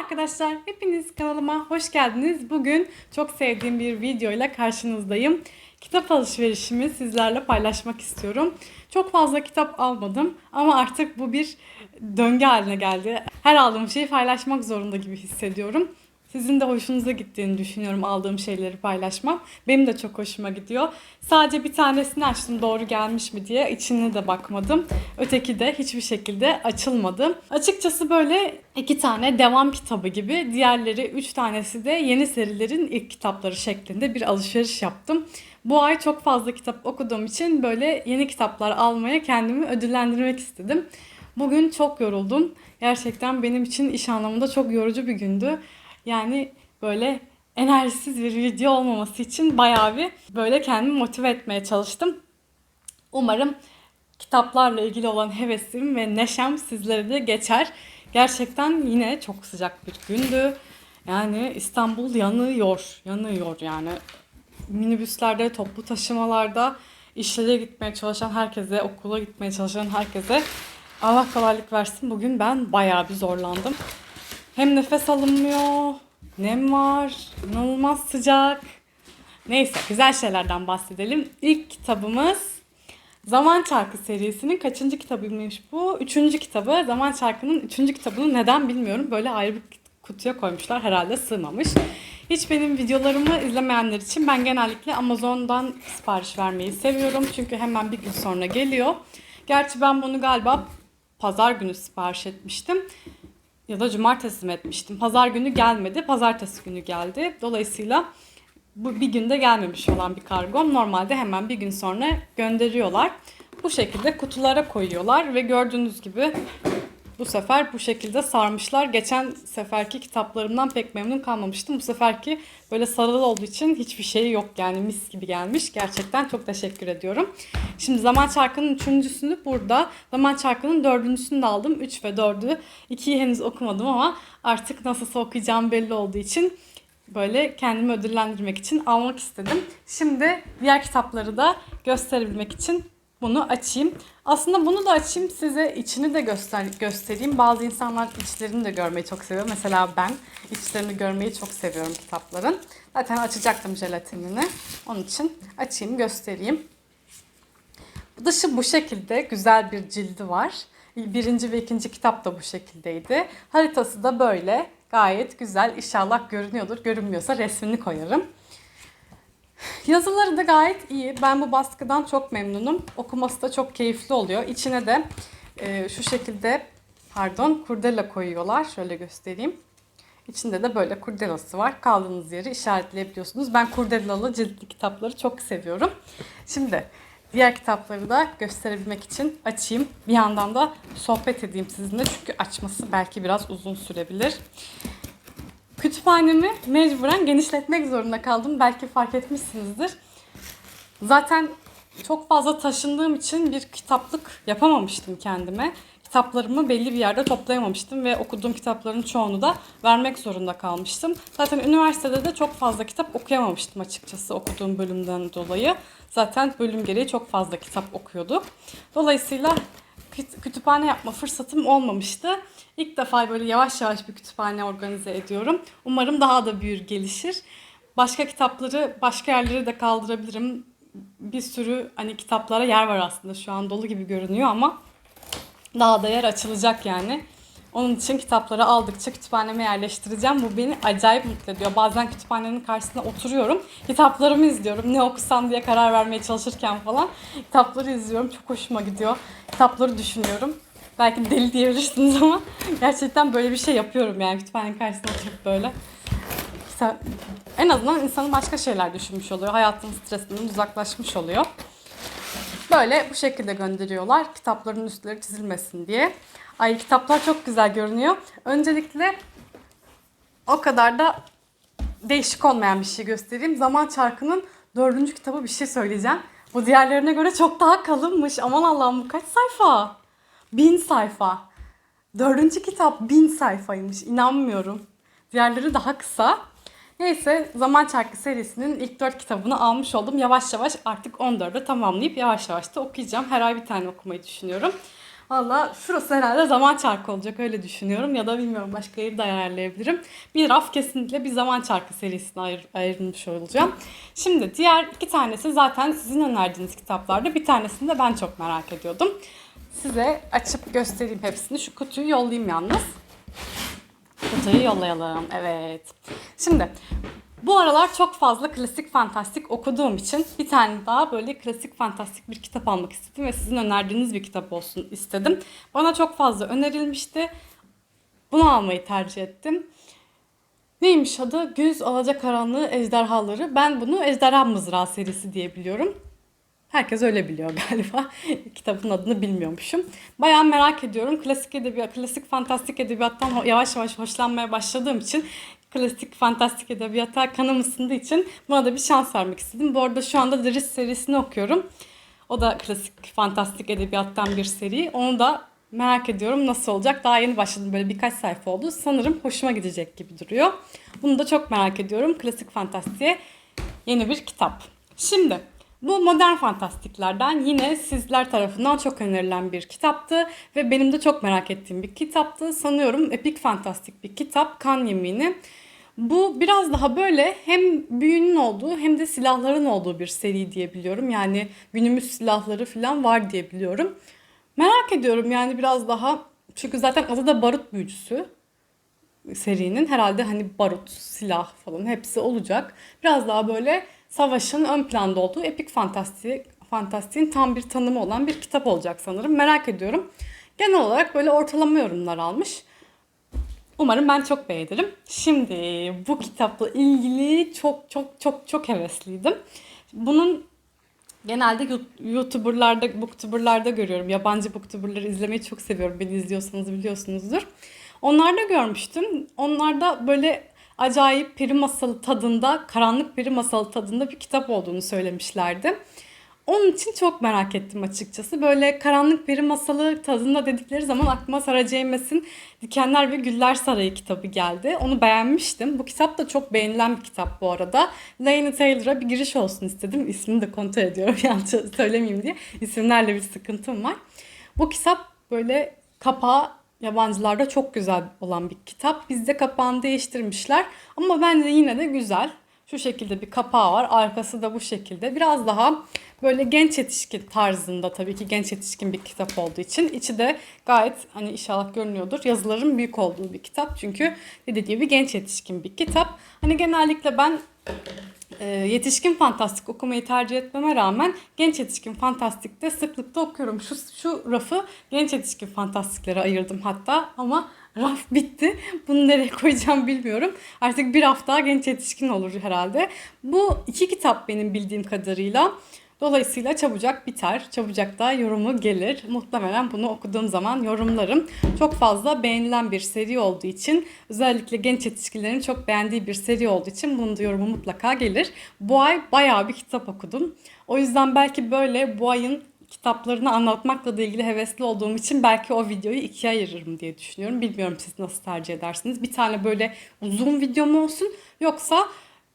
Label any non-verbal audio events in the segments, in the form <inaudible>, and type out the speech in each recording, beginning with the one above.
arkadaşlar, hepiniz kanalıma hoş geldiniz. Bugün çok sevdiğim bir videoyla karşınızdayım. Kitap alışverişimi sizlerle paylaşmak istiyorum. Çok fazla kitap almadım ama artık bu bir döngü haline geldi. Her aldığım şeyi paylaşmak zorunda gibi hissediyorum. Sizin de hoşunuza gittiğini düşünüyorum aldığım şeyleri paylaşmam. Benim de çok hoşuma gidiyor. Sadece bir tanesini açtım doğru gelmiş mi diye içine de bakmadım. Öteki de hiçbir şekilde açılmadı. Açıkçası böyle iki tane devam kitabı gibi. Diğerleri üç tanesi de yeni serilerin ilk kitapları şeklinde bir alışveriş yaptım. Bu ay çok fazla kitap okuduğum için böyle yeni kitaplar almaya kendimi ödüllendirmek istedim. Bugün çok yoruldum. Gerçekten benim için iş anlamında çok yorucu bir gündü. Yani böyle enerjisiz bir video olmaması için bayağı bir böyle kendimi motive etmeye çalıştım. Umarım kitaplarla ilgili olan hevesim ve neşem sizlere de geçer. Gerçekten yine çok sıcak bir gündü. Yani İstanbul yanıyor, yanıyor yani. Minibüslerde, toplu taşımalarda işlere gitmeye çalışan herkese, okula gitmeye çalışan herkese Allah kolaylık versin. Bugün ben bayağı bir zorlandım. Hem nefes alınmıyor, nem var, inanılmaz sıcak. Neyse güzel şeylerden bahsedelim. İlk kitabımız Zaman Çarkı serisinin kaçıncı kitabıymış bu? Üçüncü kitabı. Zaman Çarkı'nın üçüncü kitabını neden bilmiyorum. Böyle ayrı bir kutuya koymuşlar. Herhalde sığmamış. Hiç benim videolarımı izlemeyenler için ben genellikle Amazon'dan sipariş vermeyi seviyorum. Çünkü hemen bir gün sonra geliyor. Gerçi ben bunu galiba pazar günü sipariş etmiştim ya da cumartesi mi etmiştim. Pazar günü gelmedi, pazartesi günü geldi. Dolayısıyla bu bir günde gelmemiş olan bir kargom. Normalde hemen bir gün sonra gönderiyorlar. Bu şekilde kutulara koyuyorlar ve gördüğünüz gibi bu sefer bu şekilde sarmışlar. Geçen seferki kitaplarımdan pek memnun kalmamıştım. Bu seferki böyle sarılı olduğu için hiçbir şey yok yani mis gibi gelmiş. Gerçekten çok teşekkür ediyorum. Şimdi Zaman Çarkı'nın üçüncüsünü burada. Zaman Çarkı'nın dördüncüsünü de aldım. Üç ve dördü. İkiyi henüz okumadım ama artık nasılsa okuyacağım belli olduğu için böyle kendimi ödüllendirmek için almak istedim. Şimdi diğer kitapları da gösterebilmek için bunu açayım. Aslında bunu da açayım size içini de göster göstereyim. Bazı insanlar içlerini de görmeyi çok seviyor. Mesela ben içlerini görmeyi çok seviyorum kitapların. Zaten açacaktım jelatinini. Onun için açayım göstereyim. Dışı bu şekilde güzel bir cildi var. Birinci ve ikinci kitap da bu şekildeydi. Haritası da böyle gayet güzel. İnşallah görünüyordur. Görünmüyorsa resmini koyarım. <laughs> Yazıları da gayet iyi. Ben bu baskıdan çok memnunum. Okuması da çok keyifli oluyor. İçine de e, şu şekilde pardon kurdela koyuyorlar. Şöyle göstereyim. İçinde de böyle kurdelası var. Kaldığınız yeri işaretleyebiliyorsunuz. Ben kurdelalı ciltli kitapları çok seviyorum. Şimdi diğer kitapları da gösterebilmek için açayım. Bir yandan da sohbet edeyim sizinle. Çünkü açması belki biraz uzun sürebilir. Kütüphanemi mecburen genişletmek zorunda kaldım. Belki fark etmişsinizdir. Zaten çok fazla taşındığım için bir kitaplık yapamamıştım kendime. Kitaplarımı belli bir yerde toplayamamıştım ve okuduğum kitapların çoğunu da vermek zorunda kalmıştım. Zaten üniversitede de çok fazla kitap okuyamamıştım açıkçası okuduğum bölümden dolayı. Zaten bölüm gereği çok fazla kitap okuyorduk. Dolayısıyla kütüphane yapma fırsatım olmamıştı. İlk defa böyle yavaş yavaş bir kütüphane organize ediyorum. Umarım daha da büyür, gelişir. Başka kitapları başka yerlere de kaldırabilirim. Bir sürü hani kitaplara yer var aslında şu an dolu gibi görünüyor ama daha da yer açılacak yani. Onun için kitapları aldıkça kütüphaneme yerleştireceğim. Bu beni acayip mutlu ediyor. Bazen kütüphanenin karşısında oturuyorum. Kitaplarımı izliyorum. Ne okusam diye karar vermeye çalışırken falan. Kitapları izliyorum. Çok hoşuma gidiyor. Kitapları düşünüyorum. Belki deli diyebilirsiniz ama gerçekten böyle bir şey yapıyorum yani kütüphanenin karşısında oturup böyle. En azından insanın başka şeyler düşünmüş oluyor. Hayatın stresinden uzaklaşmış oluyor. Böyle bu şekilde gönderiyorlar. Kitapların üstleri çizilmesin diye. Ay kitaplar çok güzel görünüyor. Öncelikle o kadar da değişik olmayan bir şey göstereyim. Zaman Çarkı'nın dördüncü kitabı bir şey söyleyeceğim. Bu diğerlerine göre çok daha kalınmış. Aman Allah'ım bu kaç sayfa? Bin sayfa. Dördüncü kitap bin sayfaymış. İnanmıyorum. Diğerleri daha kısa. Neyse Zaman Çarkı serisinin ilk dört kitabını almış oldum. Yavaş yavaş artık 14'ü tamamlayıp yavaş yavaş da okuyacağım. Her ay bir tane okumayı düşünüyorum. Valla şurası herhalde zaman çarkı olacak öyle düşünüyorum. Ya da bilmiyorum başka yeri de ayarlayabilirim. Bir raf kesinlikle bir zaman çarkı serisine ayır, ayrılmış olacağım. Şimdi diğer iki tanesi zaten sizin önerdiğiniz kitaplarda. Bir tanesini de ben çok merak ediyordum. Size açıp göstereyim hepsini. Şu kutuyu yollayayım yalnız. Kutuyu yollayalım. Evet. Şimdi bu aralar çok fazla klasik fantastik okuduğum için bir tane daha böyle klasik fantastik bir kitap almak istedim ve sizin önerdiğiniz bir kitap olsun istedim. Bana çok fazla önerilmişti. Bunu almayı tercih ettim. Neymiş adı? Güz Alacakaranlığı Ejderhaları. Ben bunu Ejderha Mızrağı serisi diye biliyorum. Herkes öyle biliyor <laughs> galiba. Kitabın adını bilmiyormuşum. Bayağı merak ediyorum. Klasik edebiyat, klasik fantastik edebiyattan yavaş yavaş hoşlanmaya başladığım için klasik fantastik edebiyata kanım ısındığı için buna da bir şans vermek istedim. Bu arada şu anda The serisini okuyorum. O da klasik fantastik edebiyattan bir seri. Onu da merak ediyorum nasıl olacak. Daha yeni başladım böyle birkaç sayfa oldu. Sanırım hoşuma gidecek gibi duruyor. Bunu da çok merak ediyorum. Klasik fantastiğe yeni bir kitap. Şimdi bu modern fantastiklerden yine sizler tarafından çok önerilen bir kitaptı ve benim de çok merak ettiğim bir kitaptı. Sanıyorum epik fantastik bir kitap Kan Yemini. Bu biraz daha böyle hem büyünün olduğu hem de silahların olduğu bir seri diye biliyorum. Yani günümüz silahları falan var diye biliyorum. Merak ediyorum yani biraz daha çünkü zaten adı da barut büyücüsü serinin herhalde hani barut, silah falan hepsi olacak. Biraz daha böyle savaşın ön planda olduğu epik fantastik, fantastiğin tam bir tanımı olan bir kitap olacak sanırım. Merak ediyorum. Genel olarak böyle ortalama yorumlar almış. Umarım ben çok beğenirim. Şimdi bu kitapla ilgili çok çok çok çok hevesliydim. Bunun genelde YouTuber'larda, booktuber'larda görüyorum. Yabancı booktuber'ları izlemeyi çok seviyorum. Beni izliyorsanız biliyorsunuzdur. Onlarda görmüştüm. Onlarda böyle acayip peri masalı tadında, karanlık peri masalı tadında bir kitap olduğunu söylemişlerdi. Onun için çok merak ettim açıkçası. Böyle karanlık peri masalı tadında dedikleri zaman aklıma Sarah James'in Dikenler ve Güller Sarayı kitabı geldi. Onu beğenmiştim. Bu kitap da çok beğenilen bir kitap bu arada. Laini Taylor'a bir giriş olsun istedim. İsmini de kontrol ediyorum <laughs> yanlış söylemeyeyim diye. İsimlerle bir sıkıntım var. Bu kitap böyle kapağı yabancılarda çok güzel olan bir kitap. Bizde kapağını değiştirmişler ama bence yine de güzel. Şu şekilde bir kapağı var. Arkası da bu şekilde. Biraz daha böyle genç yetişkin tarzında tabii ki genç yetişkin bir kitap olduğu için. içi de gayet hani inşallah görünüyordur. Yazıların büyük olduğu bir kitap. Çünkü dediğim gibi genç yetişkin bir kitap. Hani genellikle ben e, yetişkin fantastik okumayı tercih etmeme rağmen genç yetişkin fantastikte sıklıkla okuyorum. Şu, şu rafı genç yetişkin fantastiklere ayırdım hatta ama raf bitti. Bunu nereye koyacağım bilmiyorum. Artık bir daha genç yetişkin olur herhalde. Bu iki kitap benim bildiğim kadarıyla. Dolayısıyla çabucak biter. Çabucak da yorumu gelir. Muhtemelen bunu okuduğum zaman yorumlarım. Çok fazla beğenilen bir seri olduğu için özellikle genç yetişkinlerin çok beğendiği bir seri olduğu için bunun da yorumu mutlaka gelir. Bu ay bayağı bir kitap okudum. O yüzden belki böyle bu ayın kitaplarını anlatmakla da ilgili hevesli olduğum için belki o videoyu ikiye ayırırım diye düşünüyorum. Bilmiyorum siz nasıl tercih edersiniz. Bir tane böyle uzun video mu olsun yoksa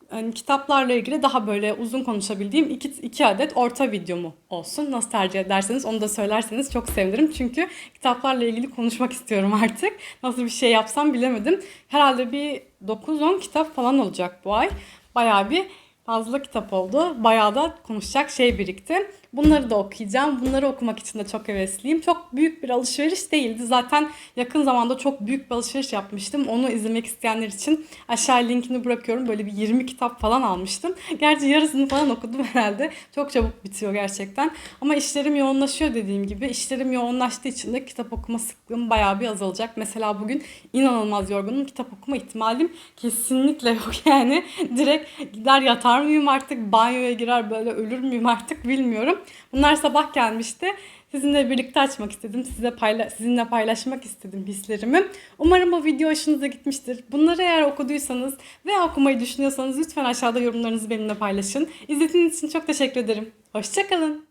hani kitaplarla ilgili daha böyle uzun konuşabildiğim iki, iki adet orta video mu olsun? Nasıl tercih ederseniz onu da söylerseniz çok sevinirim. Çünkü kitaplarla ilgili konuşmak istiyorum <laughs> artık. Nasıl bir şey yapsam bilemedim. Herhalde bir 9-10 kitap falan olacak bu ay. Bayağı bir fazla kitap oldu. Bayağı da konuşacak şey birikti. Bunları da okuyacağım. Bunları okumak için de çok hevesliyim. Çok büyük bir alışveriş değildi. Zaten yakın zamanda çok büyük bir alışveriş yapmıştım. Onu izlemek isteyenler için aşağı linkini bırakıyorum. Böyle bir 20 kitap falan almıştım. Gerçi yarısını falan okudum <laughs> herhalde. Çok çabuk bitiyor gerçekten. Ama işlerim yoğunlaşıyor dediğim gibi. İşlerim yoğunlaştığı için de kitap okuma sıklığım bayağı bir azalacak. Mesela bugün inanılmaz yorgunum. Kitap okuma ihtimalim kesinlikle yok <laughs> yani. Direkt gider yatar mıyım artık? Banyoya girer böyle ölür müyüm artık bilmiyorum. Bunlar sabah gelmişti. Sizinle birlikte açmak istedim. Size payla sizinle paylaşmak istedim hislerimi. Umarım bu video hoşunuza gitmiştir. Bunları eğer okuduysanız veya okumayı düşünüyorsanız lütfen aşağıda yorumlarınızı benimle paylaşın. İzlediğiniz için çok teşekkür ederim. Hoşçakalın.